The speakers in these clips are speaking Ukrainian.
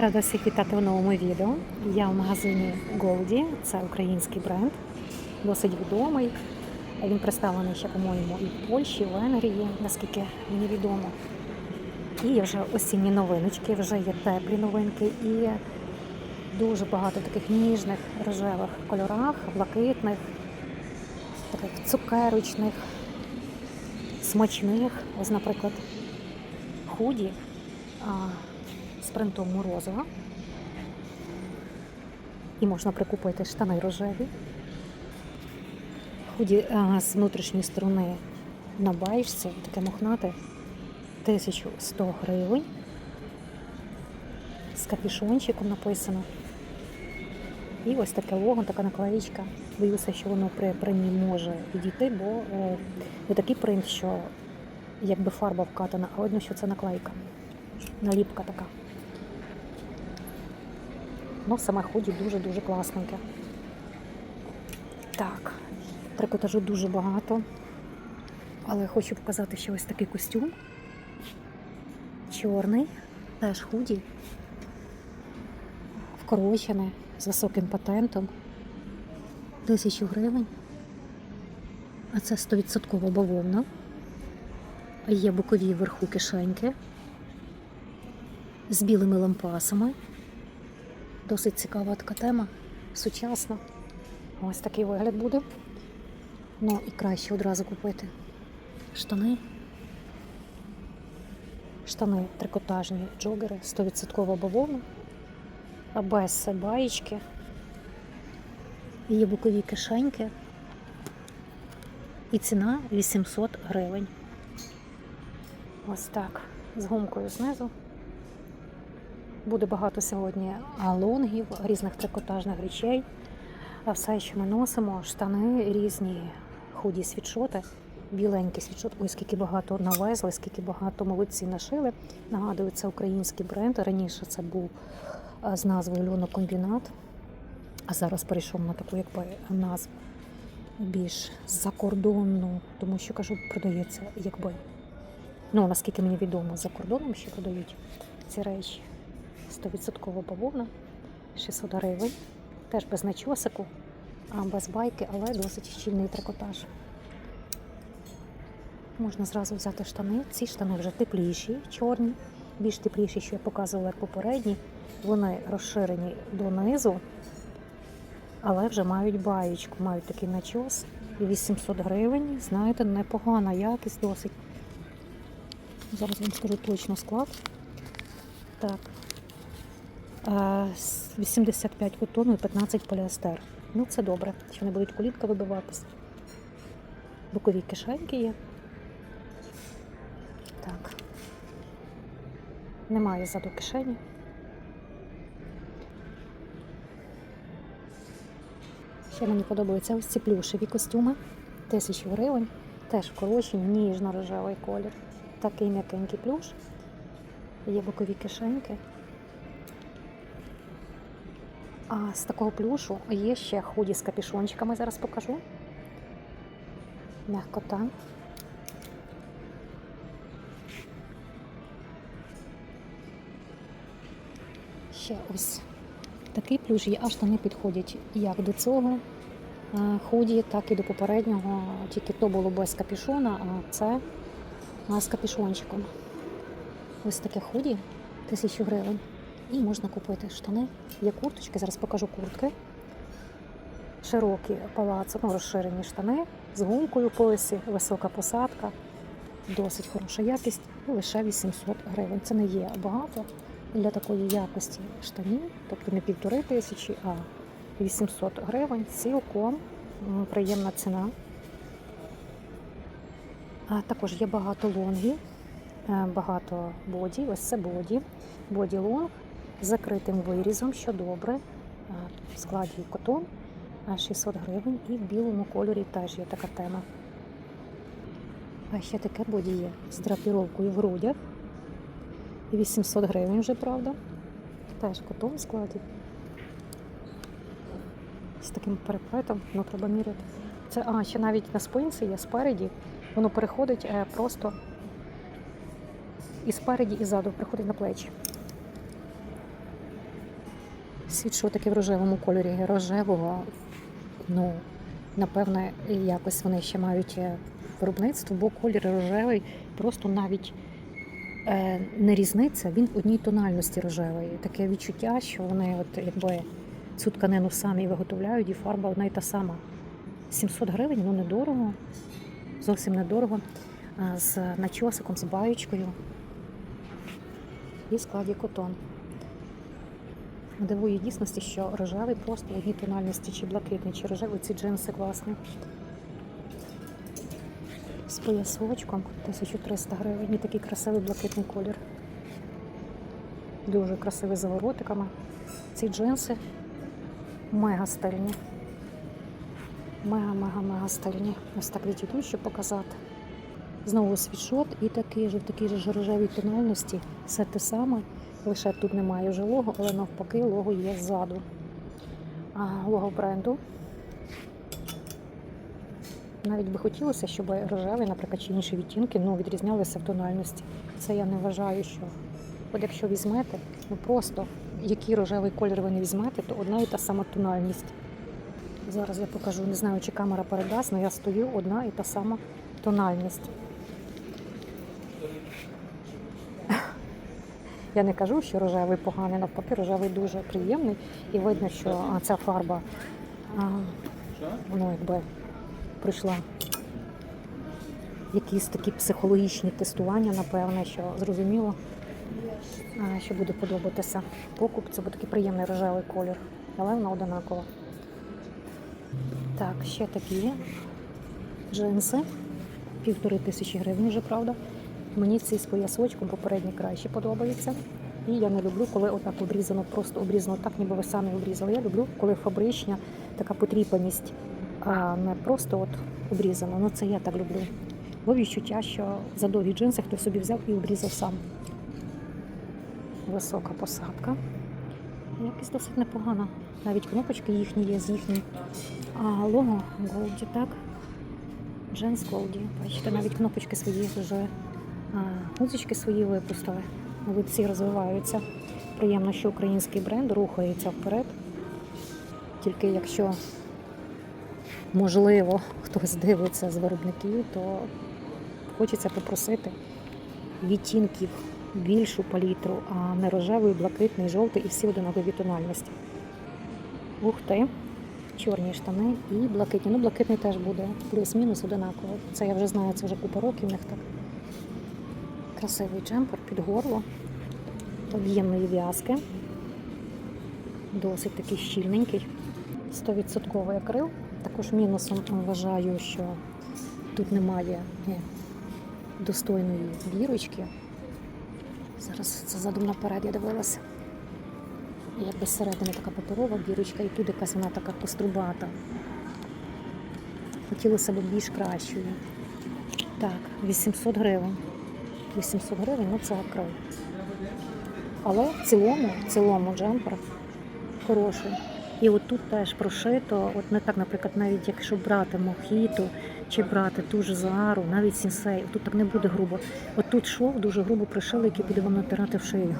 Рада всіх вітати в новому відео. Я в магазині Голді, це український бренд, досить відомий. Він представлений ще, по-моєму, і в Польщі, і в Венгрії, наскільки мені відомо. І є вже осінні новиночки, вже є теплі новинки і дуже багато таких ніжних рожевих кольорах, блакитних, таких цукерочних, смачних. Ось, наприклад, худі з принтом морозива. І можна прикупити штани рожеві. Худі а, з внутрішньої сторони на байшці, таке мохнате, 1100 гривень. З капюшончиком написано. І ось таке лого, така наклеїчка. Боюся, що воно при принті може відійти, бо е, не такий принт, що якби фарба вкатана, а видно, що це наклейка. Наліпка така. Ну, саме худі дуже-дуже класненьке. Так, трикотажу дуже багато. Але хочу показати ще ось такий костюм. Чорний, теж худі. Вкорочене, з високим патентом. Тисячу гривень. А це 100% бавовна. Є бокові вверху кишеньки з білими лампасами. Досить цікава така тема, сучасна. Ось такий вигляд буде. Ну і краще одразу купити штани. Штани трикотажні джогери, 100% бавовна, без баєчки. Є бокові кишеньки. І ціна 800 гривень. Ось так, з гумкою знизу. Буде багато сьогодні лонгів, різних трикотажних речей. А все, що ми носимо, штани різні, худі світшоти, біленькі світшот. Ой, скільки багато навезли, скільки багато молодці нашили. Нагадую, це український бренд. Раніше це був з назвою Льонокомбінат, а зараз перейшов на таку якби назву більш закордонну, тому що кажу, продається якби. Ну, наскільки мені відомо, за кордоном ще продають ці речі. 100% бавовна, 600 гривень. Теж без начосику, а без байки, але досить щільний трикотаж. Можна зразу взяти штани. Ці штани вже тепліші, чорні, більш тепліші, що я показувала як попередні. Вони розширені донизу, але вже мають баєчку, мають такий начос. 800 гривень, знаєте, непогана якість досить. Зараз вам скажу точно склад. Так. Е, с- 85 котону і 15 поліестер. Ну, це добре, що не будуть колітка вибиватись. Бокові кишеньки є. Так. Немає ззаду кишені. Ще мені подобаються ось ці плюшеві костюми. Тисячу гривень. Теж вкорочені, ніжно-рожевий колір. Такий м'якенький плюш. Є бокові кишеньки. А з такого плюшу є ще худі з капюшончиками, зараз покажу. Мягкота. Ще ось такий плюш є, а штани підходять як до цього е, худі, так і до попереднього. Тільки то було без капюшона, а це з капюшончиком. Ось таке худі, тисячу гривень. І можна купити штани. Є курточки, зараз покажу куртки. Широкі палаци, ну, розширені штани з гумкою поясі, висока посадка, досить хороша якість, і лише 800 гривень. Це не є багато для такої якості штанів, тобто не півтори тисячі, а 800 гривень. Цілком приємна ціна. А також є багато лонгів, е, багато боді. Ось це боді. Боді лонг закритим вирізом, що добре. Е, В складі котон а 600 гривень і в білому кольорі теж є така тема. А ще таке боді є з драпіровкою в грудях. 800 гривень вже, правда. Теж котон в складі. З таким переплетом, ну треба міряти. Це, а, ще навіть на спинці є спереді. Воно переходить е, просто і спереді, і ззаду приходить на плечі. Світшотики в рожевому кольорі. Рожевого, ну, напевне, якось вони ще мають е, виробництво, бо колір рожевий просто навіть е, не різниця, він одній тональності рожевий. Таке відчуття, що вони от якби цю тканину самі виготовляють, і фарба одна й та сама. 700 гривень, ну недорого, зовсім недорого. З начосиком, з баючкою і складі котон. Дивує дійсності, що рожевий просто в одній тональності, чи блакитний, чи рожевий ці джинси класні. З поясочком 1300 гривень. І такий красивий блакитний колір. Дуже красивий з заворотиками. Ці джинси мега стильні. Мега-мега-мега стильні. Ось так відійду, щоб показати. Знову світшот і такий же в такій же рожевій тональності. Все те саме. Лише тут немає вже лого, але навпаки лого є ззаду. А, лого бренду. Навіть би хотілося, щоб рожевий, наприклад, чи інші відтінки ну, відрізнялися в тональності. Це я не вважаю, що от якщо візьмете, ну просто який рожевий колір ви не візьмете, то одна і та сама тональність. Зараз я покажу, не знаю, чи камера передасть, але я стою одна і та сама тональність. Я не кажу, що рожевий поганий, навпаки, рожевий дуже приємний. І видно, що ця фарба ну, якби пройшла якісь такі психологічні тестування, напевне, що зрозуміло, що буде подобатися покупцю, бо такий приємний рожевий колір, але вона одинакова. Так, ще такі джинси. Півтори тисячі гривень вже, правда. Мені цей з поясочком попередній краще подобається. І я не люблю, коли отак обрізано, просто обрізано так, ніби ви самі обрізали. Я люблю, коли фабрична така потріпаність, а не просто от обрізано. Ну це я так люблю. Бо відчуття, що за довгі джинси хтось собі взяв і обрізав сам. Висока посадка. Якась досить непогана. Навіть кнопочки їхні є з їхнім лого Голді, так? Дженс Голді. Бачите, навіть кнопочки свої вже, музички свої випустили. Мабуть, всі розвиваються. Приємно, що український бренд рухається вперед. Тільки якщо, можливо, хтось дивиться з виробників, то хочеться попросити відтінків більшу палітру, а не рожевий, блакитний, жовтий і всі одинакові тональності. Ух ти! Чорні штани і блакитні. Ну, блакитний теж буде плюс-мінус одинаково. Це я вже знаю, це вже купа років в них так. Красивий джемпер під горло, об'ємної в'язки. Досить такий щільненький. 100% акрил. Також мінусом вважаю, що тут немає ну, достойної бірочки. Зараз це задум наперед я дивилася. Якби зсередини така паперова бірочка, і тут якась вона така кострубата. Хотілося б більш кращою. Так, 800 гривень. 800 гривень, ну це акрил. Але в цілому, в цілому джемпер хороший. І от тут теж прошито, от не так, наприклад, навіть якщо брати мохіту чи брати ту ж Заару, навіть сінсей, тут так не буде грубо. От тут шов дуже грубо пришили, який буде вам натирати в шию.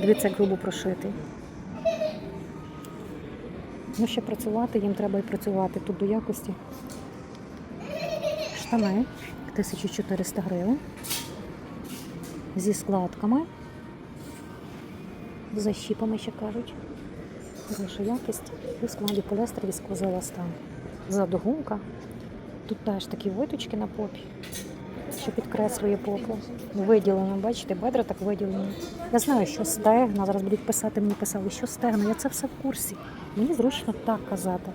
Дивіться, як грубо прошитий. Ну, ще працювати, їм треба і працювати тут до якості. Штани 1400 гривень. Зі складками. З защіпами ще кажуть. Хороша якість. І в складі полістер віскозила стан. Задогумка. Тут теж такі виточки на попі, що підкреслює попу. Виділено, бачите, бедра так виділені. Я знаю, що стегна, зараз будуть писати, мені писали, що стегна, я це все в курсі. Мені зручно так казати.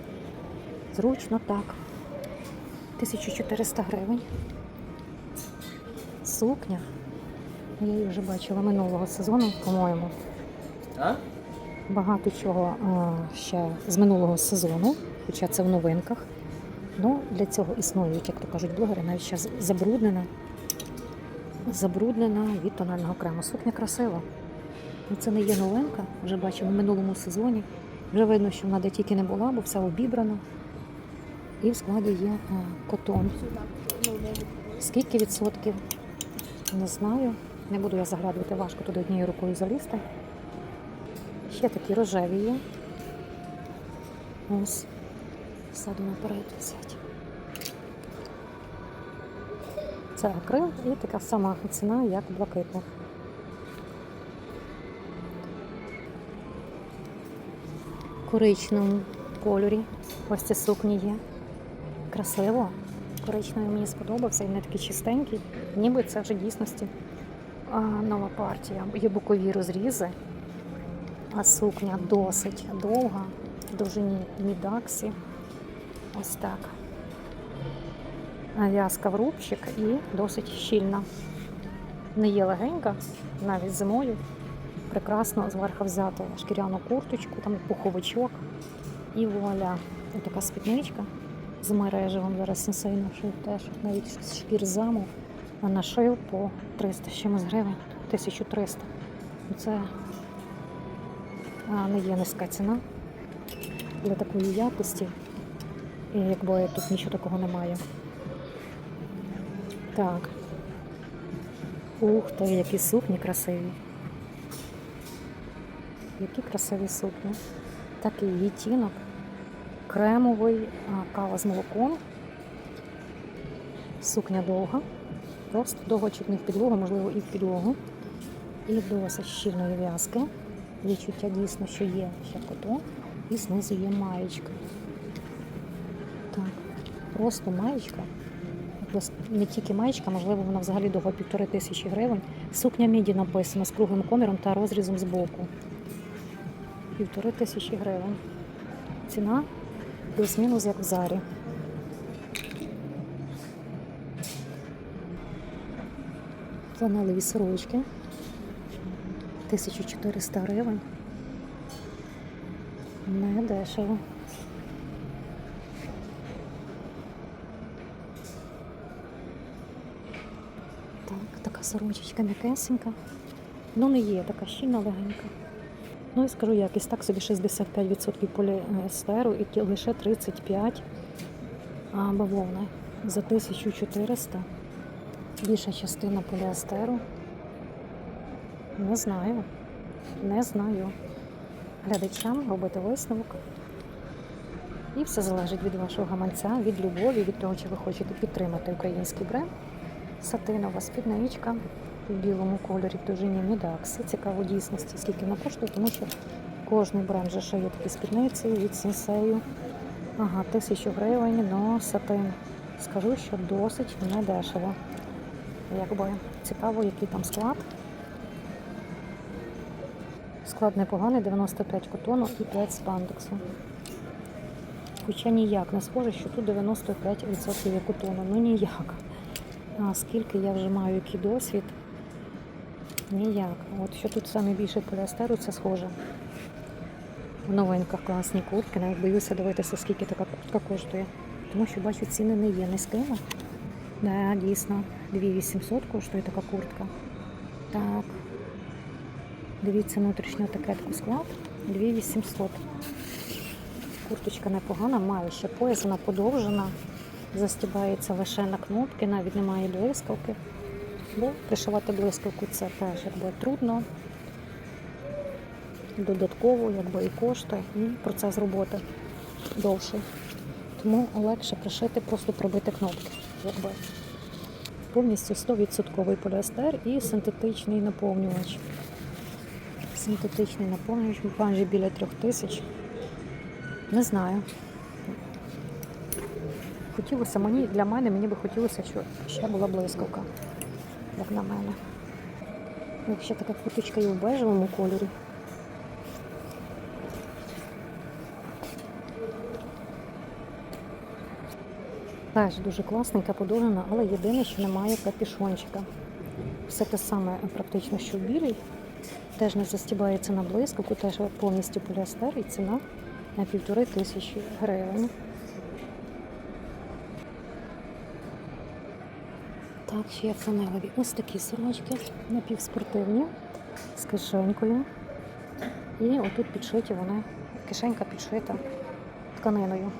Зручно так. 1400 гривень. Сукня. Я її вже бачила минулого сезону, по-моєму. А? Багато чого а, ще з минулого сезону, хоча це в новинках. Ну, для цього існують, як то кажуть, блогери, навіть ще забруднена. Забруднена від тонального крему. Сукня красива. Ну, це не є новинка, вже бачимо в минулому сезоні. Вже видно, що вона де тільки не була, бо вся обібрана. І в складі є а, котон. Скільки відсотків? Не знаю. Не буду я заглядувати, важко туди однією рукою залізти. Ще такі рожеві є. Ось. Ззаду наперед висять. Це акрил і така сама ціна, як блакитних. В коричневому кольорі. Ось ці сукні є. Красиво. Коричневий мені сподобався, він не такий чистенький, ніби це вже дійсності нова партія. Є бокові розрізи, а сукня досить довга, довжині мідаксі. Ось так. А В'язка в рубчик і досить щільна. Не є легенька, навіть зимою. Прекрасно зверху взяти шкіряну курточку, там пуховичок і вуаля. Така спідничка з мережевим. Зараз сенсей нашив теж навіть з шкір заму. А нашив по 300 з чимось гривень, 1300. Це не є низька ціна для такої якості. І якби тут нічого такого немає. Так. Ух ти, які сукні красиві. Які красиві сукні. Такий відтінок. Кремовий кава з молоком. Сукня довга. Просто довго чуть не в підлогу, можливо, і в підлогу. І досить щільної в'язки. Відчуття дійсно, що є ще котон. І знизу є маєчка. Так, просто маєчка. Не тільки маєчка, можливо, вона взагалі довго півтори тисячі гривень. Сукня міді написано з круглим коміром та розрізом з боку. Півтори тисячі гривень. Ціна плюс-мінус як в зарі. Фланелеві сорочки. 1400 гривень. Не дешево. Так, така сорочечка м'якесенька. Ну, не є така щільна легенька. Ну і скажу якість, так собі 65% поліестеру і лише 35 а, бавовни за 1400. Більша частина поліестеру. Не знаю. Не знаю. Глядачам робити висновок. І все залежить від вашого гаманця, від любові, від того, чи ви хочете підтримати український бренд. Сатинова спідничка в білому кольорі в довжині Мідакси. Цікаво дійсності, скільки вона коштує, тому що кожний бренд вже шиє такі спідниці від сенсею. Ага, тисячу гривень, но сатин. Скажу, що досить недешево. Якби цікаво, який там склад. Склад непоганий, 95 котону і 5 спандексу. Хоча ніяк не схоже, що тут 95% є котону. Ну ніяк. А скільки я вже маю який досвід? Ніяк. От що тут саме більше поліестеру, це схоже. В новинках класні куртки, навіть боюся дивитися, скільки така куртка коштує. Тому що бачу, ціни не є низькими. Да, дійсно, 2800 коштує така куртка. Так. Дивіться внутрішню етикетку склад. 2800. Курточка непогана, має ще пояс, вона подовжена. Застібається лише на кнопки, навіть немає блискавки. Бо пришивати блискавку це теж якби трудно. Додатково якби і коштує, і процес роботи довший. Тому легше пришити, просто пробити кнопки. Якби. Повністю 100% поліестер і синтетичний наповнювач. Синтетичний наповнювач майже біля трьох тисяч. Не знаю. Хотілося мені, для мене, мені би хотілося, щоб ще була блискавка, як на мене. Ще така курточка є в бежевому кольорі. Теж дуже класненька, подовжена, але єдине, що немає капішончика. Все те саме практично, що в білій. Теж не застібається на блискавку, теж повністю поліестер і ціна на півтори тисячі гривень. Так, ще є фанелеві. Ось такі сорочки напівспортивні з кишенькою. І отут підшиті вони, кишенька підшита тканиною.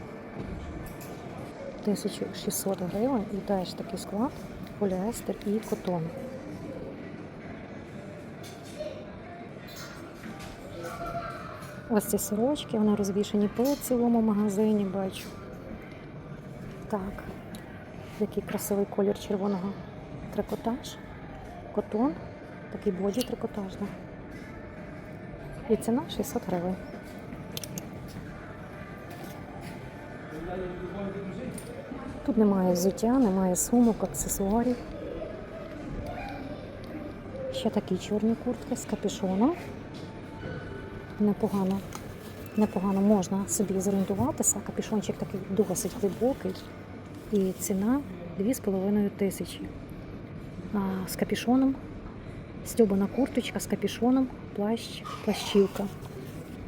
1600 гривень і теж такий склад, поліестер і котон. Ось ці сорочки, вони розвішені по цілому магазині, бачу. Так, який красивий колір червоного трикотаж, котон, такий боді трикотажний. І ціна 600 гривень. Тут немає взуття, немає сумок, аксесуарів. Ще такі чорні куртки з капюшоном. Непогано, непогано можна собі зорієнтуватися. Капюшончик такий досить глибокий. І ціна 2,5 тисячі. А, З капюшоном, стьобана курточка з капюшоном, плащ, плащівка.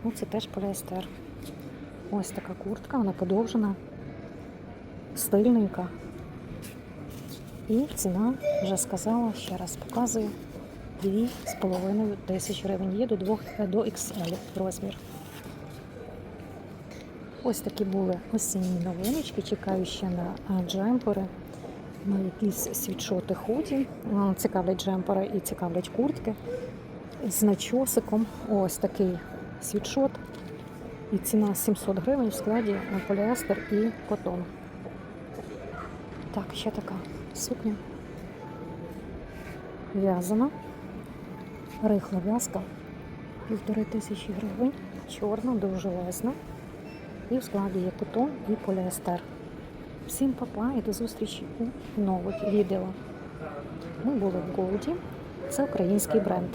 Ну, це теж поліестер. Ось така куртка, вона подовжена, стильненька. І ціна, вже сказала, ще раз показую, 2,5 тисяч гривень. Є до 2 до XL розмір. Ось такі були осінні новиночки. Чекаю ще на джемпери, на якісь світшоти худі. Цікавлять джемпери і цікавлять куртки з начосиком. Ось такий світшот. І ціна 700 гривень в складі на поліестер і котон. Так, ще така сукня. В'язана. Рихла в'язка. Півтори тисячі гривень. Чорна, довжелезна. І в складі є котон і поліестер. Всім папа і до зустрічі у нових відео. Ми були в Голді. Це український бренд.